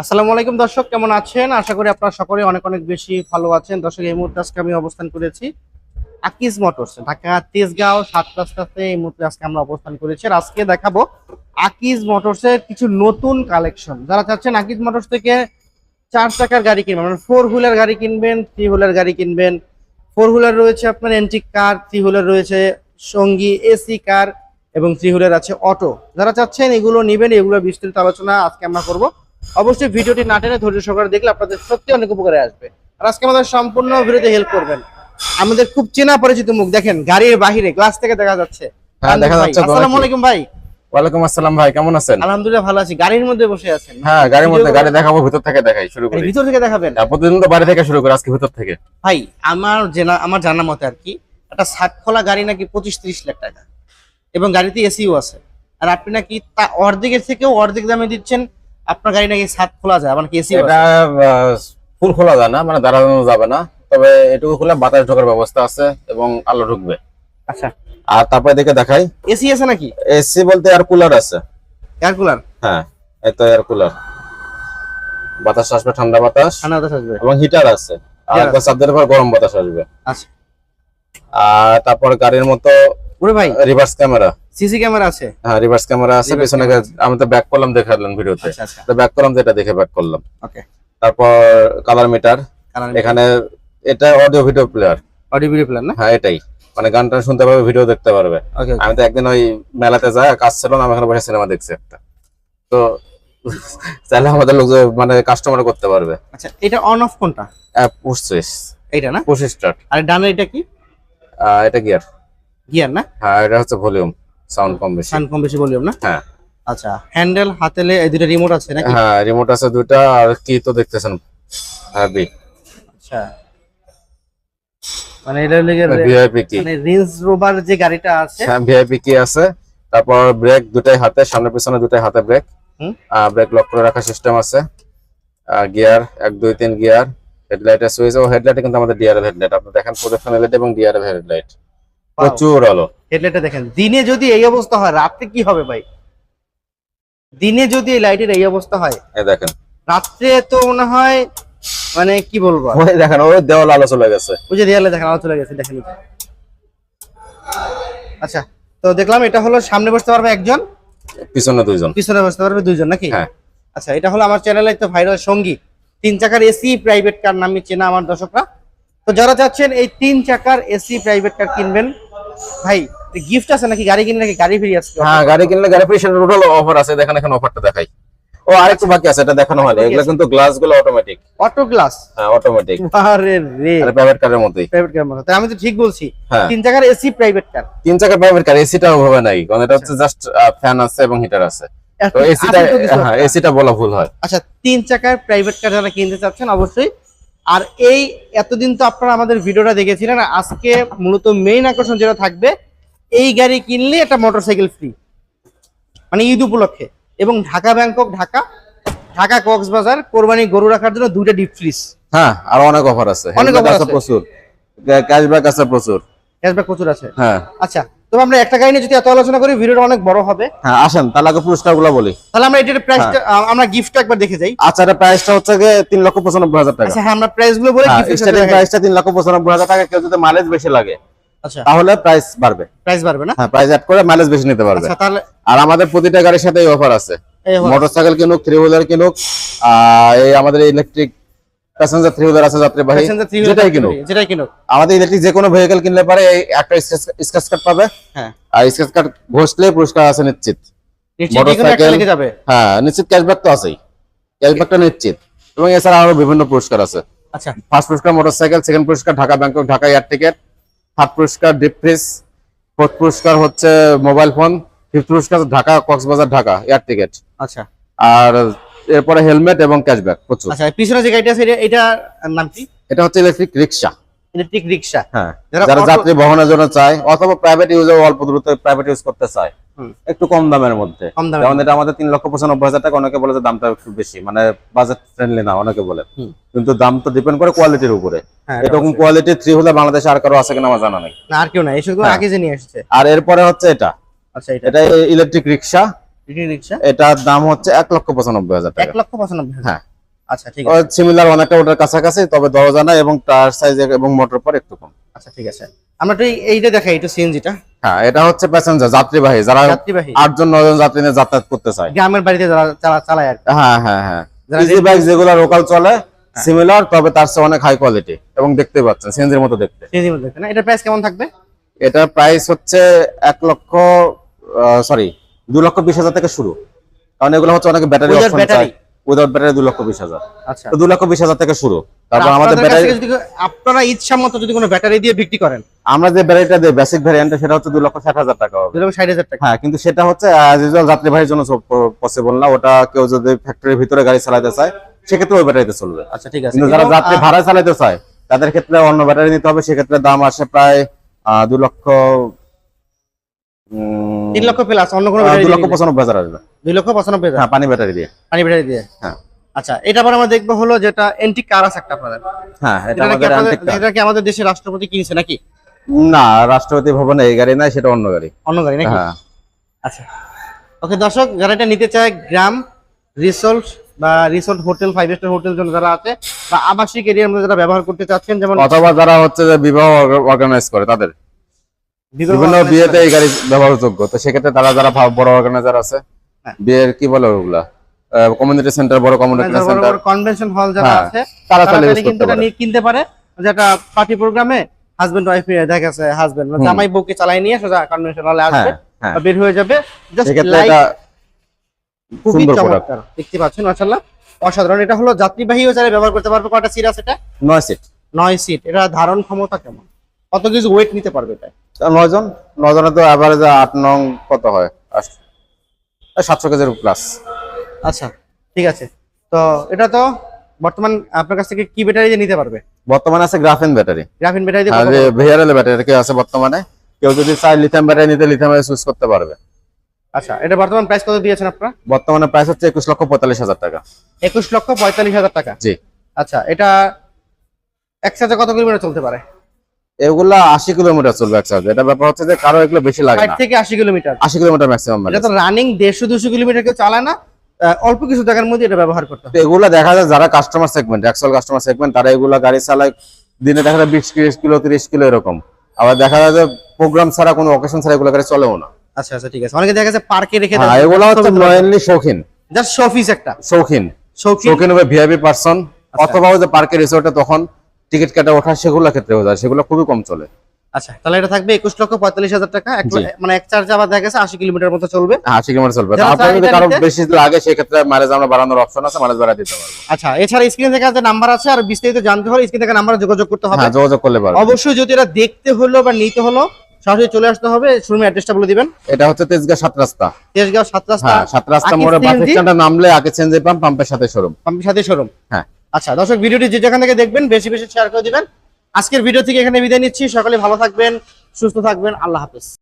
আসসালামু আলাইকুম দর্শক, কেমন আছেন? আশা করি আপনারা সকলে অনেক অনেক বেশি ভালো আছেন। দর্শক, এই মুহূর্তে আজকে আমি অবস্থান করেছি আকিজ মোটরস, ঢাকা তেজগাঁও, সাত রাস্তাতে এই মুহূর্তে আজকে আমরা অবস্থান করেছি। আর আজকে দেখাবো আকিজ মোটরসের কিছু নতুন কালেকশন। যারা চাচ্ছেন আকিজ মোটরস থেকে চার চাকার গাড়ি কিনবেন মানে ফোর হুইলার গাড়ি কিনবেন, থ্রি হুইলার গাড়ি কিনবেন। ফোর হুইলার রয়েছে আপনার এন্টিক কার থ্রি হুইলার রয়েছে সঙ্গী, এসি কার এবং থ্রি হুইলার আছে অটো। যারা চাচ্ছেন এগুলো নেবেন, এগুলো বিস্তারিত আলোচনা আজকে আমরা করব। অবশ্যই ভিডিওটি না টেনে ধৈর্য সহকারে দেখলে আপনাদের সত্যি অনেক উপকারে আসবে। আর আজকে আমাদের সম্পূর্ণ ভিডিওতে হেল্প করবেন। আমাদের খুব চেনা পরিচিত মুখ দেখেন গাড়ির বাহিরে গ্লাস থেকে দেখা যাচ্ছে। হ্যাঁ, দেখা যাচ্ছে আসসালামু আলাইকুম ভাই। ওয়ালাইকুম আসসালাম ভাই কেমন আছেন? আলহামদুলিল্লাহ ভালো আছি। গাড়ির মধ্যে বসে আছেন। হ্যাঁ গাড়ির মধ্যে গাড়ি দেখাবো ভিতর থেকে দেখাই শুরু করি। ভিতর থেকে দেখাবেন? হ্যাঁ, প্রতিদিন তো বাড়ি থেকে শুরু করি আজকে ভিতর থেকে। ভাই আমার জানা আমার জানা মতে আর কি একটা সাত খোলা গাড়ি নাকি পঁচিশ ত্রিশ লাখ টাকা। এবং গাড়িতে এসিও আছে। আর আপনি নাকি তা অর্ধেকের থেকেও অর্ধেক দামে দিচ্ছেন আপনার গাড়ি নাকি সাত খোলা যায় মানে এসি এটা ফুল খোলা যায় না মানে দাঁড়ানো যাবে না। তবে এটুকু খুলে বাতাস ঢোকার ব্যবস্থা আছে এবং আলো ঢুকবে। আচ্ছা। আর তারপরে দেখে দেখাই। এসি আছে নাকি? এসি বলতে এয়ার কুলার আছে। এয়ার কুলার হ্যাঁ এই তো এয়ার কুলার বাতাস আসবে ঠান্ডা বাতাস। ঠান্ডা বাতাস আসবে। এবং হিটার আছে। আর একটা পর গরম বাতাস আসবে। আচ্ছা। আর তারপর গাড়ির মতো ওরে ভাই। রিভার্স ক্যামেরা সিসি ক্যামেরা আছে? হ্যাঁ রিভার্স ক্যামেরা আছে পিছনে আমি তো ব্যাক করলাম দেখালাম ভিডিওতে। আচ্ছা আচ্ছা। তো ব্যাক করলাম এটা দেখে ব্যাক করলাম। ওকে তারপর কালার মিটার এখানে এটা audio video player audio video plan না? হ্যাঁ এটাই। মানে গান টান শুনতে পারবে ভিডিও দেখতে পারবে। আমি তো একদিন ওই মেলাতে যাই কাজ ছিল না আমি এখানে বসে সিনেমা দেখছি একটা। তো চাইলে আমাদের লোক মানে কাস্টমার করতে পারবে। আচ্ছা এটা অন অফ কোনটা? পুষছিস এইটা না? পুশ স্টার্ট আর ডানের এটা কি? এটা গিয়ার গিয়ার না? হ্যাঁ এটা হচ্ছে ভলিউম সাউন্ড কম বেশি। সান কম বেশি ভলিউম না? হ্যাঁ। আচ্ছা হ্যান্ডেল হাতেলে এই দুটো রিমোট আছে নাকি? হ্যাঁ রিমোট আছে দুইটা আর কি তো দেখতেছেন? হ্যাভি আচ্ছা। মানে এটা লেগে ভিআইপি কি মানে রেঞ্জ রোভার যে গাড়িটা আছে। হ্যাঁ ভিআইপি কি আছে। তারপর ব্রেক দুটাই হাতে সামনে পিছনে দুটাই হাতে ব্রেক হুম। ব্রেক লক করে রাখার সিস্টেম আছে। গিয়ার এক দুই তিন গিয়ার হেডলাইটের সুইচ ও হেডলাইট কিন্তু আমাদের ডিআরএল হেডলাইট আপনি দেখেন প্রোডাকশন হেডলাইট এবং ডিআরএল হেডলাইট প্রচুর আলো। হেডলাইটটা দেখেন। দিনে যদি এই অবস্থা হয় রাত্রে কি হবে ভাই? দিনে যদি এই লাইটের এই অবস্থা হয় দেখেন। রাত্রে তো মনে হয় মানে কি বলব? দেখেন ওই দেওয়াল আলো চলে গেছে। ওই যে দেয়ালে দেখেন আলো চলে গেছে দেখেন আচ্ছা তো দেখলাম এটা হলো সামনে বসতে পারবে একজন। পিছনে দুইজন। পিছনে বসতে পারবে দুইজন নাকি? হ্যাঁ। আচ্ছা এটা হলো আমার চ্যানেলে তো ভাইরাল সঙ্গী। তিন চাকার এসি প্রাইভেট কার নামে চেনা আমার দর্শকরা। তো যারা চাচ্ছেন এই তিন চাকার এসি প্রাইভেট কার কিনবেন ভাই গিফট আছে নাকি? গাড়ি কিনলে নাকি গাড়ি ফ্রি আছে? হ্যাঁ গাড়ি কিনলে গাড়ি ফ্রি সেটা টোটাল অফার আছে। দেখেন এখানে অফারটা দেখাই। ও আরেকটু বাকি আছে এটা দেখানো হয়নি। এগুলো কিন্তু গ্লাসগুলো অটোমেটিক অটো গ্লাস হ্যাঁ অটোমেটিক আরে রে। আর প্রাইভেট কারের মতোই। প্রাইভেট কার মতো। তাই আমি তো ঠিক বলছি। হ্যাঁ। তিন চাকার এসি প্রাইভেট কার তিন চাকার প্রাইভেট কার এসিটা ওভাবে নাই। কারণ এটা হচ্ছে জাস্ট ফ্যান আছে এবং হিটার আছে। তো এসিটা হ্যাঁ এসিটা বলা ভুল হয়। আচ্ছা তিন চাকার প্রাইভেট কার যারা কিনতে চাচ্ছেন অবশ্যই আর এই এতদিন তো আপনারা আমাদের ভিডিওটা দেখেছিলেন আজকে মূলত মেইন আকর্ষণ যেটা থাকবে এই গাড়ি কিনলে একটা মোটরসাইকেল ফ্রি মানে ঈদ উপলক্ষে। এবং ঢাকা ব্যাংকক ঢাকা ঢাকা কক্সবাজার কোরবানি গরু রাখার জন্য দুইটা ডিপ ফ্রিজ হ্যাঁ আর অনেক অফার আছে। অনেক আছে আছে। প্রচুর। ক্যাশব্যাক আছে প্রচুর। ক্যাশব্যাক প্রচুর আছে। হ্যাঁ। আচ্ছা তবে আমরা একটা গাড়ি নিয়ে যদি এত আলোচনা করি ভিডিওটা অনেক বড় হবে। হ্যাঁ আসেন তাহলে আগে পুরস্কারগুলো বলি। তাহলে আমরা এটার প্রাইসটা আমরা গিফটটা একবার দেখে যাই। আচ্ছা এটা প্রাইসটা হচ্ছে গিয়ে তিন লক্ষ পঁচানব্বই হাজার টাকা। আচ্ছা হ্যাঁ আমরা প্রাইসগুলো বলে হ্যাঁ গিফট স্টার্টিং প্রাইসটা তিন লক্ষ পঁচানব্বই হাজার টাকা কেউ যদি মাইলেজ বেশি লাগে আচ্ছা। তাহলে প্রাইস বাড়বে। প্রাইস বাড়বে না? হ্যাঁ প্রাইস অ্যাড করে মাইলেজ বেশি নিতে পারবে। আচ্ছা তাহলে আর আমাদের প্রতিটা গাড়ির সাথে এই অফার আছে। মোটরসাইকেল কিনুক থ্রি হুইলার কিনুক এই আমাদের ইলেকট্রিক প্যাসেঞ্জার থ্রি হুইলার আছে যাত্রীবাহী যেটাই যেটাই আমাদের ইলেকট্রিক যে কোনো ভেহিকেল কিনলে পারে একটা স্ক্র্যাচ কার্ড পাবে। হ্যাঁ। আর স্ক্র্যাচ কার্ড ঘষলে পুরস্কার আছে নিশ্চিত। যাবে। হ্যাঁ নিশ্চিত ক্যাশব্যাক তো আছেই। ক্যাশব্যাকটা নিশ্চিত। এবং এছাড়া আরও বিভিন্ন পুরস্কার আছে। আচ্ছা। ফার্স্ট পুরস্কার মোটরসাইকেল সেকেন্ড পুরস্কার Dhaka Bangkok Dhaka air ticket third পুরস্কার ডিপ ফ্রিজ ফোর্থ পুরস্কার হচ্ছে মোবাইল ফোন ফিফথ পুরস্কার ঢাকা কক্সবাজার ঢাকা এয়ার টিকেট আচ্ছা। আর এরপরে হেলমেট এবং ক্যাশব্যাক প্রচুর। আচ্ছা পিছনে যে গাড়িটা আছে এটা- নাম কি? এটা হচ্ছে ইলেকট্রিক রিক্সা ইলেকট্রিক রিক্সা হ্যাঁ যারা যাত্রী বহনের জন্য চায় অথবা প্রাইভেট ইউজে অল্প দূরত্বে প্রাইভেট ইউজ করতে চায় একটু কম দামের মধ্যে। যেমন এটা আমাদের তিন লক্ষ পঁচানব্বই হাজার টাকা অনেকে বলে যে দামটা একটু বেশি মানে বাজেট ফ্রেন্ডলি না অনেকে বলে। কিন্তু দাম তো ডিপেন্ড করে কোয়ালিটির উপরে। হ্যাঁ এরকম কোয়ালিটি থ্রি হলে বাংলাদেশে আর কারও আছে কিনা আমার জানা নেই। আর কেউ না এসব হ্যাঁ। আগে যে নিয়ে এসেছে। আর এরপরে হচ্ছে এটা। আচ্ছা এটা। ইলেকট্রিক রিক্সা এটার দাম হচ্ছে এক লক্ষ পঁচানব্বই হাজার এক লক্ষ পঁচানব্বই হ্যাঁ। আচ্ছা ঠিক আছে। সিমিলার অনেকটা ওটার কাছাকাছি তবে দরজা না এবং টায়ার সাইজ এবং মোটর পর একটু কম। আচ্ছা ঠিক আছে। আমরা তো এইটা দেখাই এটা সিএনজিটা হ্যাঁ এটা হচ্ছে প্যাসেঞ্জার যাত্রীবাহী। যারা আটজন নজন যাত্রী নিয়ে যাতায়াত করতে চায়। গ্রামের বাড়িতে যারা চালায় আর হ্যাঁ হ্যাঁ হ্যাঁ। ইজি বাইক যেগুলো লোকাল চলে সিমিলার তবে তার চেয়ে অনেক হাই কোয়ালিটি এবং দেখতে পাচ্ছেন সিএনজির মতো দেখতে। সিএনজির মধ্যে না এটার প্রাইস কেমন থাকবে? এটার প্রাইস হচ্ছে এক লক্ষ সরি দু লক্ষ বিশ হাজার থেকে শুরু। কারণ এগুলো হচ্ছে অনেক ব্যাটারি Without অপশন চাই উইদাউট ব্যাটারি দু লক্ষ বিশ হাজার। আচ্ছা। দু লক্ষ বিশ হাজার থেকে শুরু। তারপর আমাদের ব্যাটারি আপনারা ইচ্ছা মতো যদি কোনো ব্যাটারি দিয়ে বিক্রি করেন। আমরা যে ব্যাটারিটা দিই বেসিক ভ্যারিয়েন্ট সেটা হচ্ছে দু লক্ষ ষাট হাজার টাকা হবে। দুই লক্ষ ষাট হাজার টাকা। হ্যাঁ কিন্তু সেটা হচ্ছে অ্যাজ ইউজুয়াল যাত্রীবাহীর জন্য পসিবল না। ওটা কেউ যদি ফ্যাক্টরির ভিতরে গাড়ি চালাতে চায় সেক্ষেত্রে ওই ব্যাটারিতে চলবে। আচ্ছা ঠিক আছে। কিন্তু যারা যাত্রী ভাড়া চালাতে চায় তাদের ক্ষেত্রে অন্য ব্যাটারি নিতে হবে। সেক্ষেত্রে দাম আসে প্রায় আহ, দু লক্ষ তিন লক্ষ প্লাস অন্য কোনো লক্ষ পঁচানব্বই হাজার আসবে। দুই লক্ষ পঁচানব্বই হাজার? হ্যাঁ পানি ব্যাটারি দিয়ে। পানি ব্যাটারি দিয়ে? হ্যাঁ। আচ্ছা এটা পর আমরা দেখব হলো যেটা একটা আপনাদের। হ্যাঁ এটা আমাদের। এটা কি আমাদের দেশের রাষ্ট্রপতি কিনছে নাকি? না রাষ্ট্রপতি ভবনে এই গাড়ি নাই সেটা অন্য গাড়ি। অন্য গাড়ি নাকি? হ্যাঁ। আচ্ছা। ওকে দর্শক এটা নিতে চায় গ্রাম রিসোর্ট বা resort hotel five star hotel জন্য যারা আছে বা আবাসিক এরিয়ার মধ্যে যারা ব্যবহার করতে চাচ্ছেন যেমন অথবা যারা হচ্ছে যে বিবাহ অর্গানাইজ করে তাদের। বিভিন্ন বিয়েতে এই গাড়ি ব্যবহারযোগ্য। তো সেক্ষেত্রে তারা যারা বড় অর্গানাইজার আছে হ্যাঁ। বিয়ের কি বলে ওগুলা? কমিউনিটি সেন্টার বড় কমিউনিটি মানে সেন্টার কনভেনশন হল যারা হ্যাঁ, আছে তারা ইউজ কিন্তু এটা নিয়ে কিনতে পারে। যেটা পার্টি প্রোগ্রামে হাজবেন্ড ওয়াইফ দেখা গেছে হাজবেন্ড হুম। জামাই বউকে চালাই নিয়ে সোজা কনভেনশন হলে আসবে হ্যাঁ বের হয়ে যাবে। জাস্ট লাইক এটা খুবই চমৎকার। দেখতে পাচ্ছেন মাশাআল্লাহ। অসাধারণ। এটা হলো যাত্রীবাহীও যারা ব্যবহার করতে পারবে কয়টা সিট আছে এটা? নয় সিট নয় সিট এটা ধারণ ক্ষমতা কেমন? কত কিছু ওয়েট নিতে পারবে এটা? নয় জন? নয় জনে তো অ্যাভারেজ আট নং কত হয়? সাতশো কেজির প্লাস আচ্ছা ঠিক আছে। তো এটা তো বর্তমান আপনার কাছ থেকে কি ব্যাটারি দিয়ে নিতে পারবে? বর্তমানে আছে গ্রাফেন ব্যাটারি গ্রাফিন ব্যাটারি দিয়ে আর? ভিআরএল ব্যাটারি কি আছে বর্তমানে? কেউ যদি চায় লিথিয়াম ব্যাটারি নিতে লিথিয়াম সুইচ করতে পারবে। আচ্ছা এটা বর্তমান প্রাইস কত দিয়েছেন আপনারা? বর্তমানে প্রাইস হচ্ছে একুশ লক্ষ পঁয়তাল্লিশ হাজার টাকা। একুশ লক্ষ পঁয়তাল্লিশ হাজার টাকা? জি। আচ্ছা এটা এক সাথে কত কিলোমিটার চলতে পারে? এগুলা আশি কিলোমিটার চলবে এক চার্জে এটা ব্যাপার হচ্ছে যে কারও এগুলো বেশি লাগে না। থেকে আশি কিলোমিটার। আশি কিলোমিটার ম্যাক্সিমাম এটা তো রানিং দেড়শো দুশো কিলোমিটার কেউ চালায় না। অল্প কিছু জায়গার মধ্যে এটা ব্যবহার করতে এগুলা দেখা যায় যারা customer segment actual customer segment তারা এগুলা গাড়ি চালায় দিনে দেখা যায় বিশ তিরিশ কিলো তিরিশ কিলো এরকম। আবার দেখা যায় যে প্রোগ্রাম ছাড়া কোনো অকেশন ছাড়া এগুলো গাড়ি চলেও না। আচ্ছা আচ্ছা ঠিক আছে। অনেকে দেখা যাচ্ছে পার্কে রেখে হ্যাঁ এগুলো হচ্ছে মেইনলি শৌখিন। জাস্ট শোপিস একটা শৌখিন। শৌখিন। হবে ভিআইপি পার্সন আচ্ছা। অথবা ওই যে পার্কে রিসোর্টে তখন টিকিট কাটা ওঠা সেগুলো ক্ষেত্রে হয়ে যায় সেগুলো খুবই কম চলে। আচ্ছা তাহলে এটা থাকবে একুশ লক্ষ পঁয়তাল্লিশ হাজার টাকা মানে এক চার্জ আবার দেখা গেছে আশি কিলোমিটার মতো চলবে। হ্যাঁ আশি কিলোমিটার চলবে। তারপরে যদি কারও বেশি লাগে সেক্ষেত্রে মাইলেজ আমরা বাড়ানোর অপশন আছে মাইলেজ বাড়া দিতে পারব। আচ্ছা এছাড়া স্ক্রিনে থেকে যে নাম্বার আছে আর বিস্তারিত জানতে হলে স্ক্রিন থেকে নাম্বারে যোগাযোগ করতে হবে। হ্যাঁ যোগাযোগ করলে পারবে। অবশ্যই যদি এটা দেখতে হলো বা নিতে হলো সরাসরি চলে আসতে হবে শোরুমের অ্যাড্রেসটা বলে দিবেন। এটা হচ্ছে তেজগাঁও সাত রাস্তা। তেজগাঁও সাত রাস্তা হ্যাঁ সাত রাস্তা মোড়ে বাস? স্ট্যান্ডে নামলে আগে চেঞ্জ পাম্প পাম্পের সাথে শোরুম পাম্পের সাথে শোরুম হ্যাঁ। আচ্ছা দর্শক, ভিডিওটি যে যেখান থেকে দেখবেন, বেশি বেশি শেয়ার করে দিবেন। আজকের ভিডিও থেকে এখানে বিদায় নিচ্ছি। সকলে ভালো থাকবেন, সুস্থ থাকবেন। আল্লাহ হাফেজ।